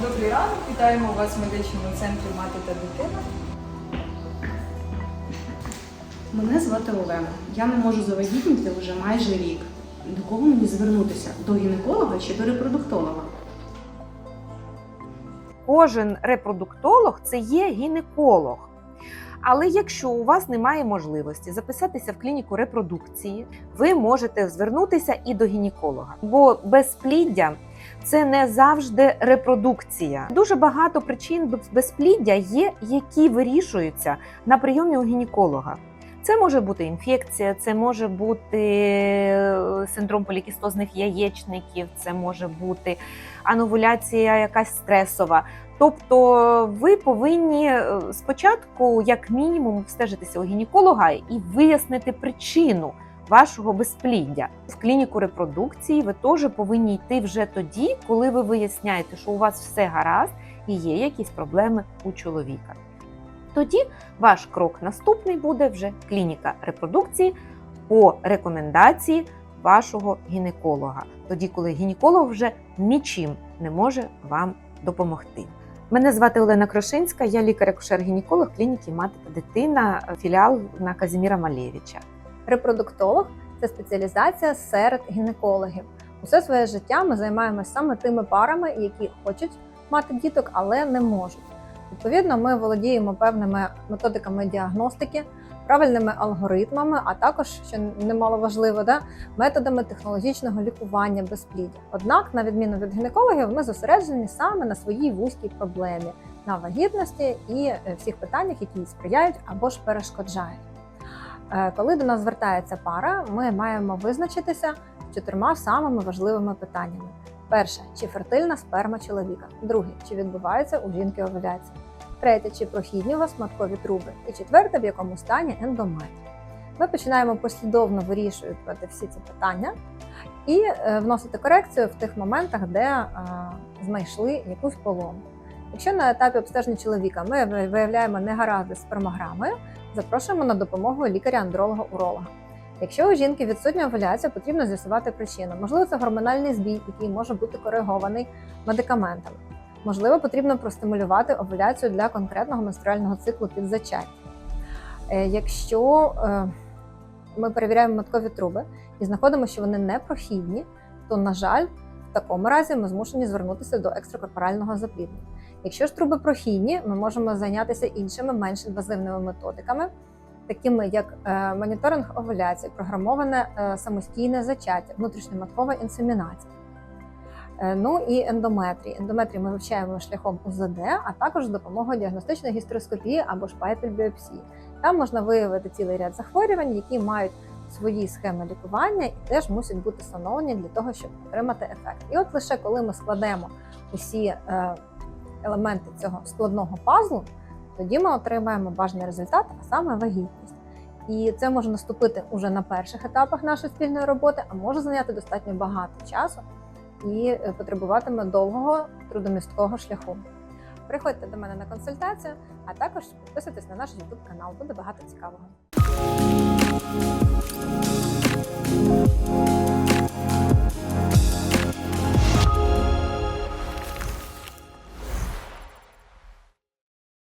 Добрий ранок. Вітаємо вас в медичному центрі мати та дитина. Мене звати Олена. Я не можу завагітніти вже майже рік. До кого мені звернутися? До гінеколога чи до репродуктолога? Кожен репродуктолог це є гінеколог. Але якщо у вас немає можливості записатися в клініку репродукції, ви можете звернутися і до гінеколога. Бо безпліддя це не завжди репродукція. Дуже багато причин безпліддя є, які вирішуються на прийомі у гінеколога. Це може бути інфекція, це може бути е, синдром полікістозних яєчників, це може бути ановуляція якась стресова. Тобто ви повинні е, спочатку, як мінімум, встежитися у гінеколога і вияснити причину вашого безпліддя. В клініку репродукції ви теж повинні йти вже тоді, коли ви виясняєте, що у вас все гаразд і є якісь проблеми у чоловіка. Тоді ваш крок наступний буде вже клініка репродукції по рекомендації вашого гінеколога. Тоді, коли гінеколог вже нічим не може вам допомогти. Мене звати Олена Крошинська, я лікар-акушер-гінеколог клініки Мати та дитина, філіал на Казіміра Малєвича. Репродуктолог це спеціалізація серед гінекологів. Усе своє життя ми займаємося саме тими парами, які хочуть мати діток, але не можуть. Відповідно, ми володіємо певними методиками діагностики, правильними алгоритмами, а також, що немало важливо, да, методами технологічного лікування безпліддя. Однак, на відміну від гінекологів, ми зосереджені саме на своїй вузькій проблемі, на вагітності і е, всіх питаннях, які сприяють або ж перешкоджають. Е, Коли до нас звертається пара, ми маємо визначитися з чотирма самими важливими питаннями: перше, чи фертильна сперма чоловіка, друге, чи відбувається у жінки овуляція, третє, чи прохідні у вас маткові труби, і четверте, в якому стані ендометрій. Ми починаємо послідовно вирішувати всі ці питання і е, вносити корекцію в тих моментах, де е, знайшли якусь поломку. Якщо на етапі обстеження чоловіка ми виявляємо негаразди спермограмою, запрошуємо на допомогу лікаря-андролога-уролога. Якщо у жінки відсутня овуляція, потрібно з'ясувати причину. Можливо, це гормональний збій, який може бути коригований медикаментами. Можливо, потрібно простимулювати овуляцію для конкретного менструального циклу під зачаття. Е, Якщо е, ми перевіряємо маткові труби і знаходимо, що вони непрохідні, то, на жаль, в такому разі ми змушені звернутися до екстракорпорального запліднення. Якщо ж труби прохідні, ми можемо зайнятися іншими менш інвазивними методиками, такими як е, моніторинг овуляції, програмоване е, самостійне зачаття, внутрішньоматкова інсемінація. Е, Ну і ендометрії. Ендометрії ми вивчаємо шляхом УЗД, а також з допомогою діагностичної гістероскопії або ж пепель-біопсії. Там можна виявити цілий ряд захворювань, які мають свої схеми лікування і теж мусять бути встановлені для того, щоб отримати ефект. І от лише коли ми складемо усі елементи цього складного пазлу, тоді ми отримаємо бажаний результат, а саме вагітність. І це може наступити уже на перших етапах нашої спільної роботи, а може зайняти достатньо багато часу і е, потребуватиме довгого трудомісткого шляху. Приходьте до мене на консультацію, а також підписуйтесь на наш YouTube канал, буде багато цікавого.